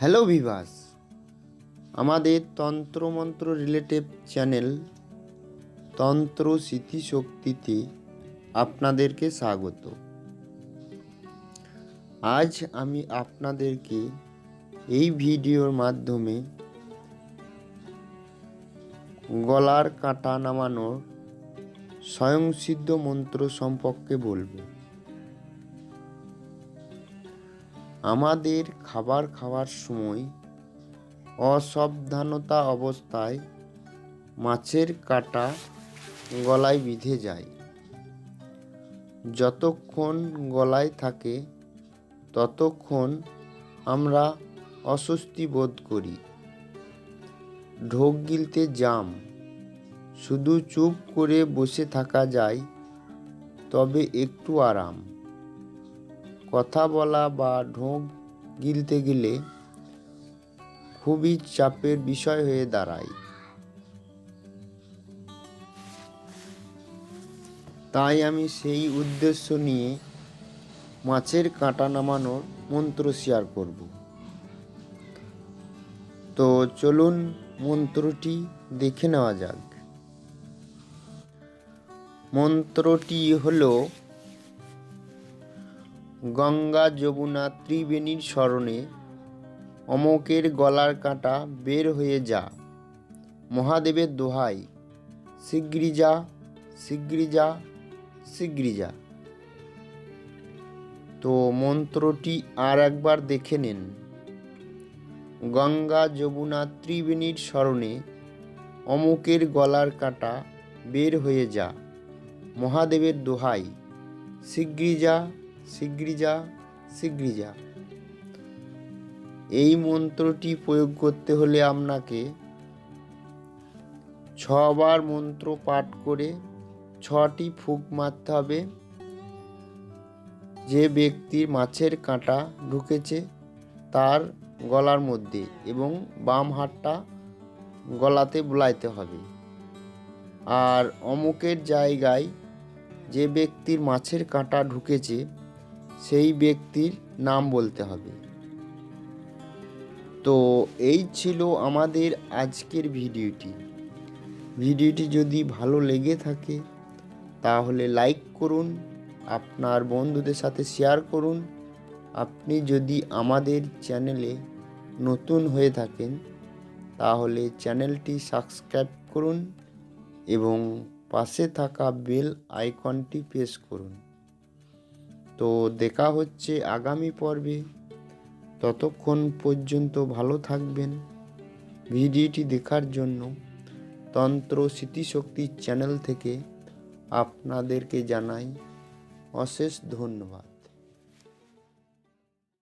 Hello Vivas. আমাদের তন্ত্রমন্ত্র relative channel তন্ত্র স্মৃতিশক্তিতে আপনাদেরকে স্বাগত। আজ আমি আপনাদেরকে এই ভিডিওর মাধ্যমে গলার কাঁটা নামানোর স্বয়ংসিদ্ধ মন্ত্র সম্পর্কে বলব। আমাদের খাবার খাওয়ার সময় অসাবধানতা অবস্থায় মাছের কাঁটা গলায় বিঁধে যায়। যতক্ষণ গলায় থাকে, ততক্ষণ আমরা অস্বস্তি বোধ করি। ঢোক গিলতে জাম। শুধু চুপ করে বসে থাকা যায়, তবে একটু আরাম। কথা বলা বা ঢোক গিলতে গেলে খুবই চাপের বিষয় হয়ে দাঁড়ায়। তাই আমি সেই উদ্দেশ্য নিয়ে মাছের কাঁটা নামানোর মন্ত্র শেয়ার করব। তো চলুন মন্ত্রটি দেখে নেওয়া যাক। মন্ত্রটি হলো গঙ্গা যমুনা ত্রিবেণীর স্মরণে অমকের গলার কাঁটা বের হয়ে যা। মহাদেবের দোহাই শিগগিরি যা শিগগিরি যা শিগগিরি যা তো মন্ত্রটি আর একবার দেখে নিন। গঙ্গা যমুনা ত্রিবেণীর স্মরণে অমুকের গলার কাঁটা বের হয়ে যা। মহাদেবের দোহাই শিগগিরি যা শিগগিরি যা এই মন্ত্রটি প্রয়োগ করতে হলে আপনাকে ছবার মন্ত্র পাঠ করে ছটি ফুক মারতে হবে। যে ব্যক্তির মাছের কাঁটা ঢুকেছে তার গলার মধ্যে এবং বাম হাতটা গলাতে বুলাইতে হবে। আর অমুকের জায়গায় যে ব্যক্তির মাছের কাঁটা ঢুকেছে সেই ব্যক্তির নাম বলতে হবে। তো এই ছিল আমাদের আজকের ভিডিওটি। ভিডিওটি যদি ভালো লেগে থাকে, তাহলে লাইক করুন, আপনার বন্ধুদের সাথে শেয়ার করুন। আপনি যদি আমাদের চ্যানেলে নতুন হয়ে থাকেন, তাহলে চ্যানেলটি সাবস্ক্রাইব করুন এবং পাশে থাকা বেল আইকনটি প্রেস করুন। তো দেখা হচ্ছে আগামী পর্বে। ততক্ষণ পর্যন্ত ভালো থাকবেন ভিডিওটি দেখার জন্য। তন্ত্র স্মৃতিশক্তি চ্যানেল থেকে আপনাদেরকে জানাই অশেষ ধন্যবাদ।